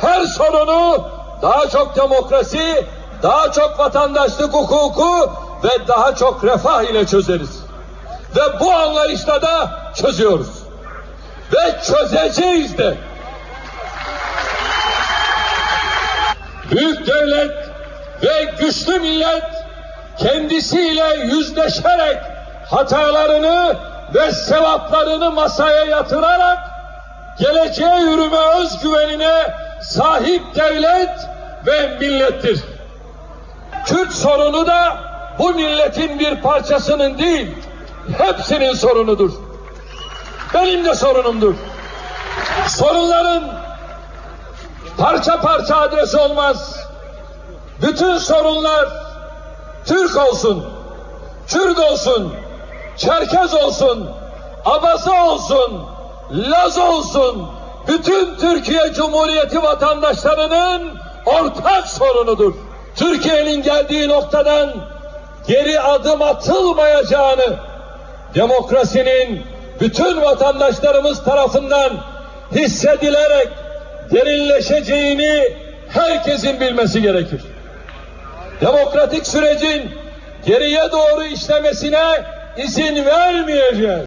her sorunu daha çok demokrasi, daha çok vatandaşlık hukuku ve daha çok refah ile çözeriz. Ve bu anlayışla da çözüyoruz. Ve çözeceğiz de. Büyük devlet ve güçlü millet kendisiyle yüzleşerek hatalarını ve sevaplarını masaya yatırarak geleceğe yürüme özgüvenine sahip devlet ve millettir. Kürt sorunu da bu milletin bir parçasının değil, hepsinin sorunudur. Benim de sorunumdur. Sorunların parça parça adres olmaz. Bütün sorunlar Türk olsun, Kürt olsun, Çerkez olsun, Abaza olsun, Laz olsun, bütün Türkiye Cumhuriyeti vatandaşlarının ortak sorunudur. Türkiye'nin geldiği noktadan geri adım atılmayacağını, demokrasinin bütün vatandaşlarımız tarafından hissedilerek derinleşeceğini herkesin bilmesi gerekir. Demokratik sürecin geriye doğru işlemesine izin vermeyeceğiz.